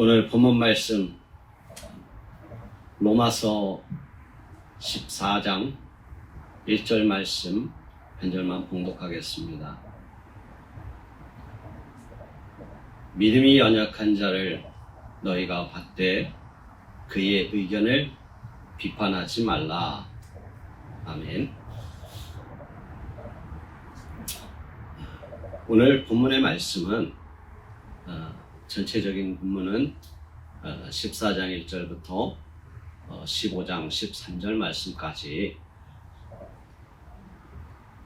오늘 본문 말씀 로마서 14장 1절 말씀 한 절만 봉독하겠습니다. 믿음이 연약한 자를 너희가 받되 그의 의견을 비판하지 말라. 아멘. 오늘 본문의 말씀은 어, 전체적인 본문은 어, 14장 1절부터 어, 15장 13절 말씀까지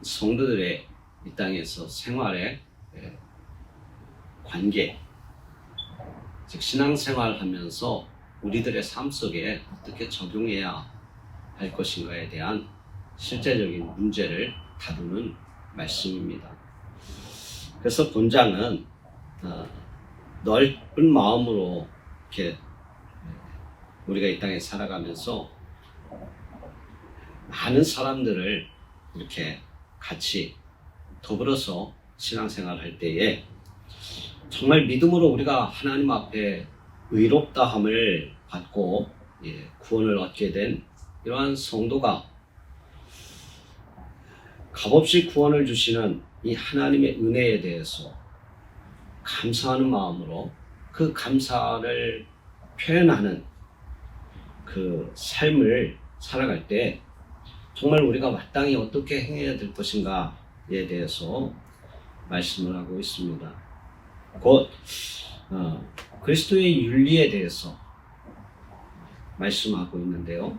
성도들의 이 땅에서 생활의 예, 관계, 즉 신앙생활 하면서 우리들의 삶 속에 어떻게 적용해야 할 것인가에 대한 실제적인 문제를 다루는 말씀입니다. 그래서 본장은 어, 넓은 마음으로 이렇게 우리가 이 땅에 살아가면서 많은 사람들을 이렇게 같이 더불어서 신앙생활 할 때에 정말 믿음으로 우리가 하나님 앞에 의롭다함을 받고 예, 구원을 얻게 된 이러한 성도가 값없이 구원을 주시는 이 하나님의 은혜에 대해서 감사하는 마음으로 그 감사를 표현하는 그 삶을 살아갈 때 정말 우리가 마땅히 어떻게 행해야 될 것인가에 대해서 말씀을 하고 있습니다. 곧 어, 그리스도의 윤리에 대해서 말씀하고 있는데요.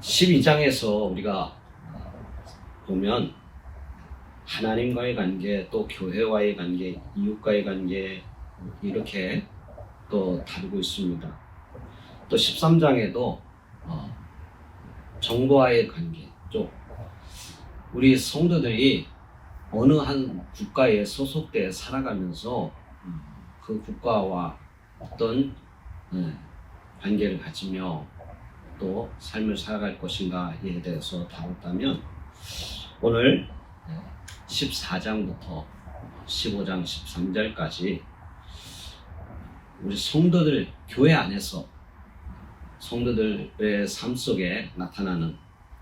12장에서 우리가 보면 하나님과의 관계, 또 교회와의 관계, 이웃과의 관계 이렇게 또 다루고 있습니다. 또 13장에도 어, 정부와의 관계, 또 우리 성도들이 어느 한 국가에 소속돼 살아가면서 음, 그 국가와 어떤 네, 관계를 가지며 또 삶을 살아갈 것인가에 대해서 다뤘다면 오늘 14장부터 15장 13절까지 우리 성도들 교회 안에서 성도들의 삶 속에 나타나는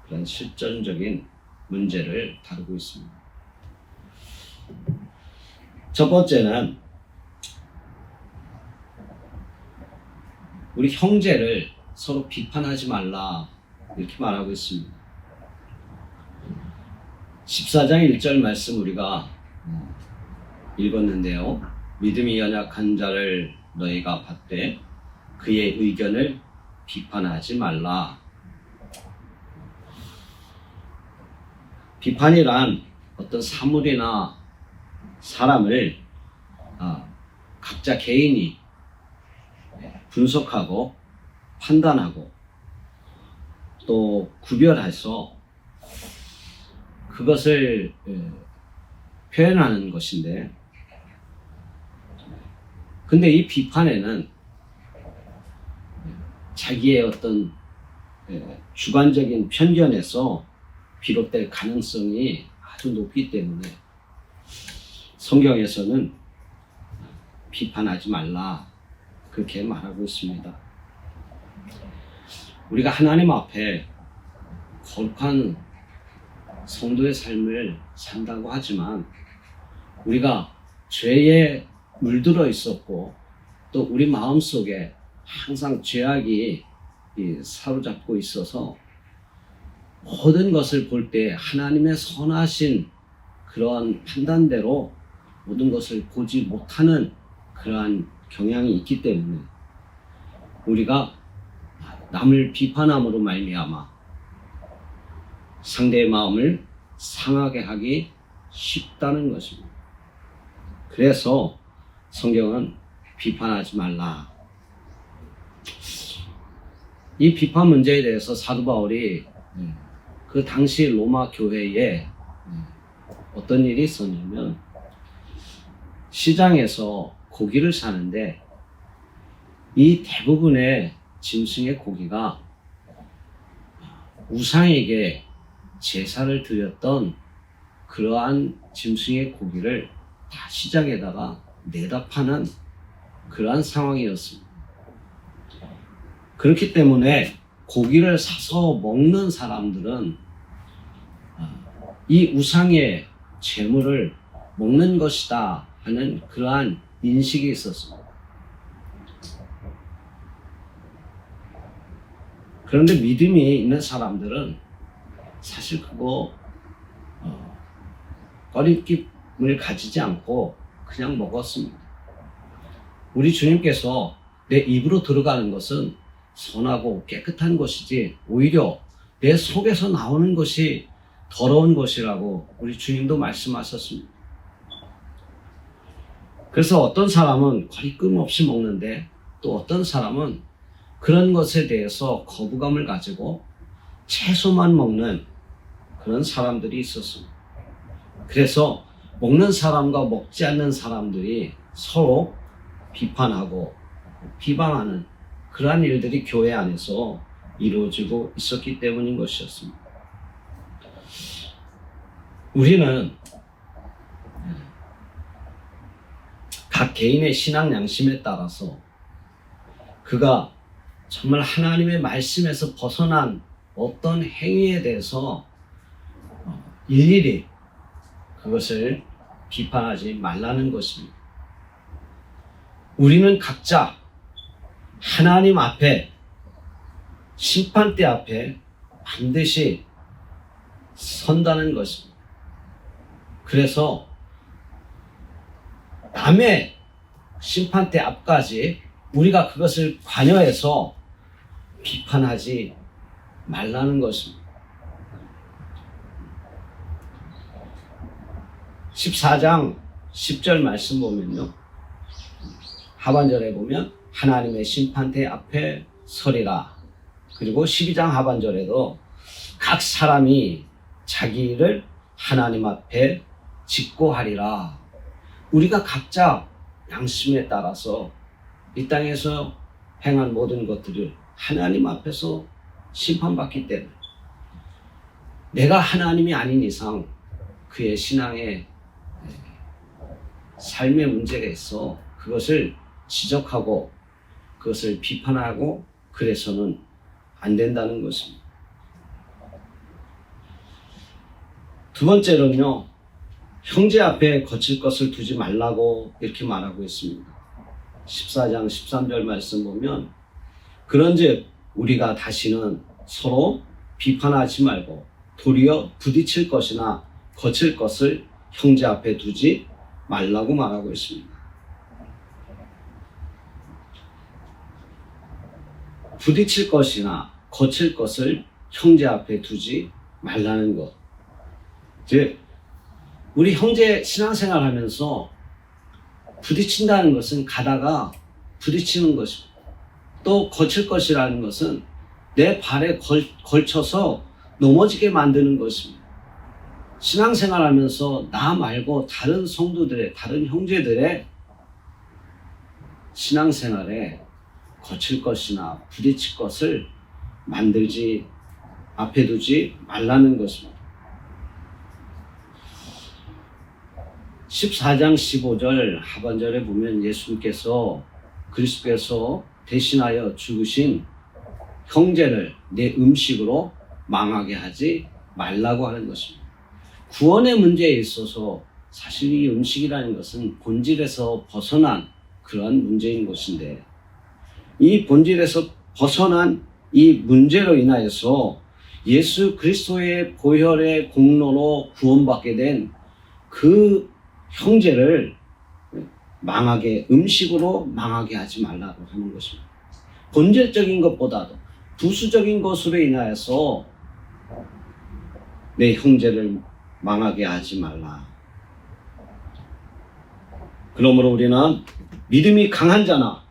그런 실전적인 문제를 다루고 있습니다. 첫 번째는 우리 형제를 서로 비판하지 말라 이렇게 말하고 있습니다. 14장 1절 말씀 우리가 읽었는데요. 믿음이 연약한 자를 너희가 받되 그의 의견을 비판하지 말라. 비판이란 어떤 사물이나 사람을 아, 각자 개인이 분석하고 판단하고 또 구별해서 그것을 예, 표현하는 것인데 근데 이 비판에는 자기의 어떤 예, 주관적인 편견에서 비롯될 가능성이 아주 높기 때문에 성경에서는 비판하지 말라 그렇게 말하고 있습니다. 우리가 하나님 앞에 거룩한 성도의 삶을 산다고 하지만 우리가 죄에 물들어 있었고 또 우리 마음 속에 항상 죄악이 사로잡고 있어서 모든 것을 볼 때 하나님의 선하신 그러한 판단대로 모든 것을 보지 못하는 그러한 경향이 있기 때문에 우리가 남을 비판함으로 말미암아 상대의 마음을 상하게 하기 쉽다는 것입니다. 그래서 성경은 비판하지 말라. 이 비판 문제에 대해서 사도 바울이 그 당시 로마 교회에 어떤 일이 있었냐면 시장에서 고기를 사는데 이 대부분의 짐승의 고기가 우상에게 제사를 드렸던 그러한 짐승의 고기를 다 시장에다가 내다 파는 그러한 상황이었습니다. 그렇기 때문에 고기를 사서 먹는 사람들은 아, 이 우상의 재물을 먹는 것이다 하는 그러한 인식이 있었습니다. 그런데 믿음이 있는 사람들은 사실 그거 어, 꺼림낌을 가지지 않고 그냥 먹었습니다. 우리 주님께서 내 입으로 들어가는 것은 선하고 깨끗한 것이지 오히려 내 속에서 나오는 것이 더러운 것이라고 우리 주님도 말씀하셨습니다. 그래서 어떤 사람은 거리낌 없이 먹는데 또 어떤 사람은 그런 것에 대해서 거부감을 가지고 채소만 먹는 그런 사람들이 있었습니다. 그래서 먹는 사람과 먹지 않는 사람들이 서로 비판하고 비방하는 그러한 일들이 교회 안에서 이루어지고 있었기 때문인 것이었습니다. 우리는 각 개인의 신앙 양심에 따라서 그가 정말 하나님의 말씀에서 벗어난 어떤 행위에 대해서 어, 일일이 그것을 비판하지 말라는 것입니다. 우리는 각자 하나님 앞에 심판대 앞에 반드시 선다는 것입니다. 그래서 남의 심판대 앞까지 우리가 그것을 관여해서 비판하지 말라는 것입니다. 14장 10절 말씀 보면요. 하반절에 보면 하나님의 심판대 앞에 서리라. 그리고 12장 하반절에도 각 사람이 자기 일을 하나님 앞에 짓고 하리라. 우리가 각자 양심에 따라서 이 땅에서 행한 모든 것들을 하나님 앞에서 심판받기 때문에 내가 하나님이 아닌 이상 그의 신앙에 삶의 문제가 있어 그것을 지적하고 그것을 비판하고 그래서는 안 된다는 것입니다. 두 번째로는요, 형제 앞에 거칠 것을 두지 말라고 이렇게 말하고 있습니다. 14장 13절 말씀 보면 그런즉 우리가 다시는 서로 비판하지 말고 도리어 부딪힐 것이나 거칠 것을 형제 앞에 두지 말라고 말하고 있습니다. 부딪힐 것이나 거칠 것을 형제 앞에 두지 말라는 것. 즉, 우리 형제 신앙생활 하면서 부딪힌다는 것은 가다가 부딪히는 것입니다. 또 거칠 것이라는 것은 내 발에 걸, 걸쳐서 넘어지게 만드는 것입니다. 신앙생활 하면서 나 말고 다른 성도들의, 다른 형제들의 신앙생활에 거칠 것이나 부딪힐 것을 만들지, 앞에 두지 말라는 것입니다. 14장 15절 하반절에 보면 예수님께서 그리스도께서 대신하여 죽으신 형제를 내 음식으로 망하게 하지 말라고 하는 것입니다. 구원의 문제에 있어서 사실 이 음식이라는 것은 본질에서 벗어난 그러한 문제인 것인데 이 본질에서 벗어난 이 문제로 인하여서 예수 그리스도의 보혈의 공로로 구원받게 된 그 형제를 망하게 음식으로 망하게 하지 말라고 하는 것입니다. 본질적인 것보다도 부수적인 것으로 인하여서 내 형제를 망하게 하지 말라. 그러므로 우리는 믿음이 강한 자나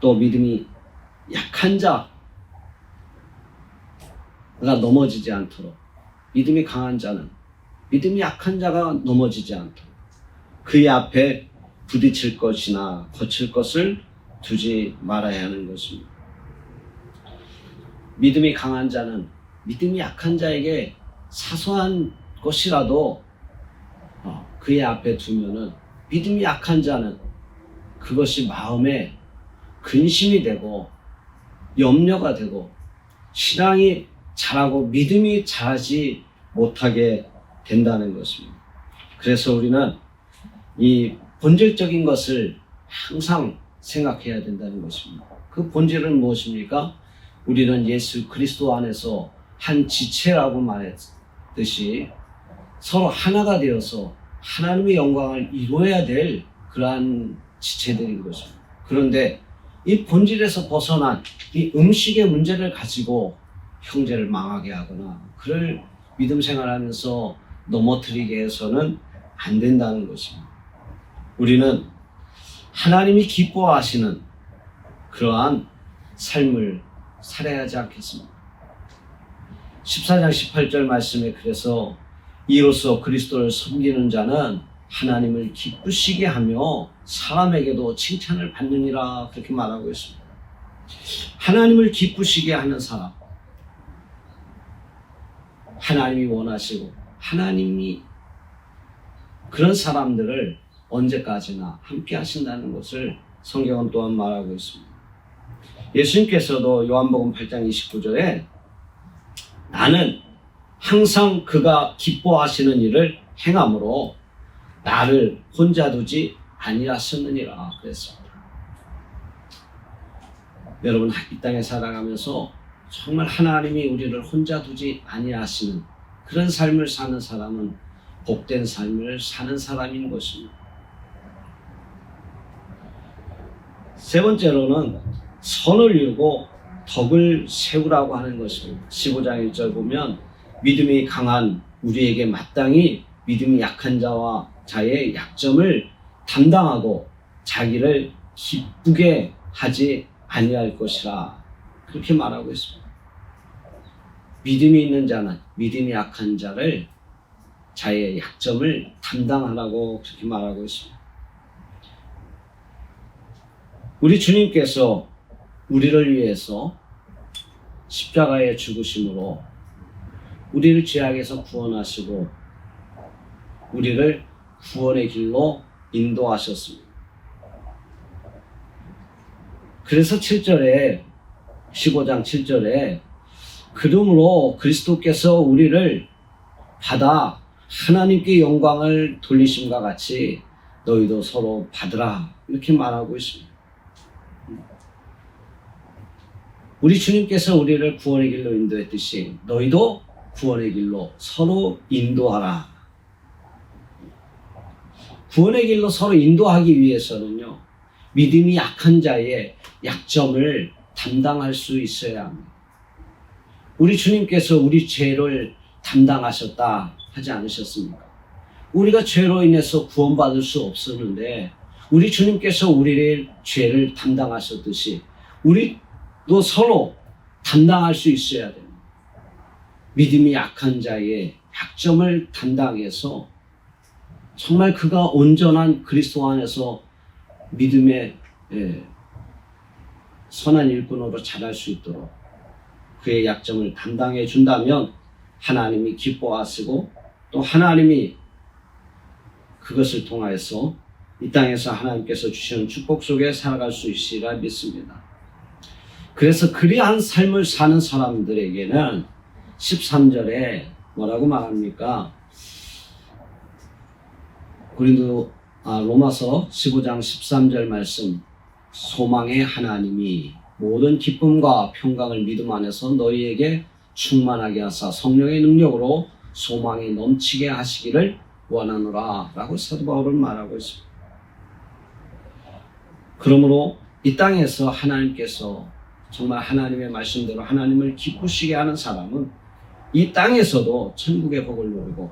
또 믿음이 약한 자가 넘어지지 않도록 믿음이 강한 자는 믿음이 약한 자가 넘어지지 않도록 그의 앞에 부딪힐 것이나 거칠 것을 두지 말아야 하는 것입니다. 믿음이 강한 자는 믿음이 약한 자에게 사소한 것이라도 어, 그의 앞에 두면은 믿음이 약한 자는 그것이 마음에 근심이 되고 염려가 되고 신앙이 자라고 믿음이 자라지 못하게 된다는 것입니다. 그래서 우리는 이 본질적인 것을 항상 생각해야 된다는 것입니다. 그 본질은 무엇입니까? 우리는 예수 그리스도 안에서 한 지체라고 말했듯이 서로 하나가 되어서 하나님의 영광을 이루어야 될 그러한 지체들인 것입니다. 그런데 이 본질에서 벗어난 이 음식의 문제를 가지고 형제를 망하게 하거나 그를 믿음 생활하면서 넘어뜨리게 해서는 안 된다는 것입니다. 우리는 하나님이 기뻐하시는 그러한 삶을 살아야 하지 않겠습니까? 14장 18절 말씀에 그래서 이로써 그리스도를 섬기는 자는 하나님을 기쁘시게 하며 사람에게도 칭찬을 받느니라 그렇게 말하고 있습니다. 하나님을 기쁘시게 하는 사람, 하나님이 원하시고 하나님이 그런 사람들을 언제까지나 함께 하신다는 것을 성경은 또한 말하고 있습니다. 예수님께서도 요한복음 8장 29절에 나는 항상 그가 기뻐하시는 일을 행함으로 나를 혼자 두지 아니하셨느니라 그랬습니다. 여러분 이 땅에 살아가면서 정말 하나님이 우리를 혼자 두지 아니하시는 그런 삶을 사는 사람은 복된 삶을 사는 사람인 것입니다. 세 번째로는 선을 이루고 덕을 세우라고 하는 것입니다. 15장 1절 보면 믿음이 강한 우리에게 마땅히 믿음이 약한 자와 자의 약점을 담당하고 자기를 기쁘게 하지 아니할 것이라 그렇게 말하고 있습니다. 믿음이 있는 자는 믿음이 약한 자를 자의 약점을 담당하라고 그렇게 말하고 있습니다. 우리 주님께서 우리를 위해서 십자가에 죽으심으로 우리를 죄악에서 구원하시고 우리를 구원의 길로 인도하셨습니다. 그래서 7절에 15장 7절에 그러므로 그리스도께서 우리를 받아 하나님께 영광을 돌리심과 같이 너희도 서로 받으라 이렇게 말하고 있습니다. 우리 주님께서 우리를 구원의 길로 인도했듯이 너희도 구원의 길로 서로 인도하라. 구원의 길로 서로 인도하기 위해서는요, 믿음이 약한 자의 약점을 담당할 수 있어야 합니다. 우리 주님께서 우리 죄를 담당하셨다 하지 않으셨습니까? 우리가 죄로 인해서 구원받을 수 없었는데, 우리 주님께서 우리의 죄를 담당하셨듯이, 우리도 서로 담당할 수 있어야 됩니다. 믿음이 약한 자의 약점을 담당해서 정말 그가 온전한 그리스도 안에서 믿음의 예, 선한 일꾼으로 자랄 수 있도록 그의 약점을 담당해 준다면 하나님이 기뻐하시고 또 하나님이 그것을 통하여서 이 땅에서 하나님께서 주시는 축복 속에 살아갈 수 있으리라 믿습니다. 그래서 그리한 삶을 사는 사람들에게는 13절에 뭐라고 말합니까? 고린도 아, 로마서 15장 13절 말씀 소망의 하나님이 모든 기쁨과 평강을 믿음 안에서 너희에게 충만하게 하사 성령의 능력으로 소망이 넘치게 하시기를 원하노라 라고 사도 바울은 말하고 있습니다. 그러므로 이 땅에서 하나님께서 정말 하나님의 말씀대로 하나님을 기쁘시게 하는 사람은 이 땅에서도 천국의 복을 누리고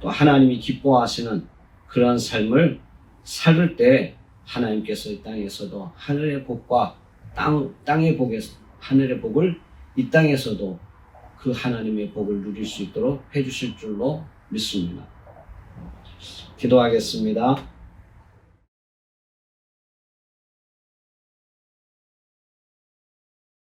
또 하나님이 기뻐하시는 그러한 삶을 살을 때 하나님께서 이 땅에서도 하늘의 복과 땅, 땅의 복에서 하늘의 복을 이 땅에서도 그 하나님의 복을 누릴 수 있도록 해주실 줄로 믿습니다. 기도하겠습니다.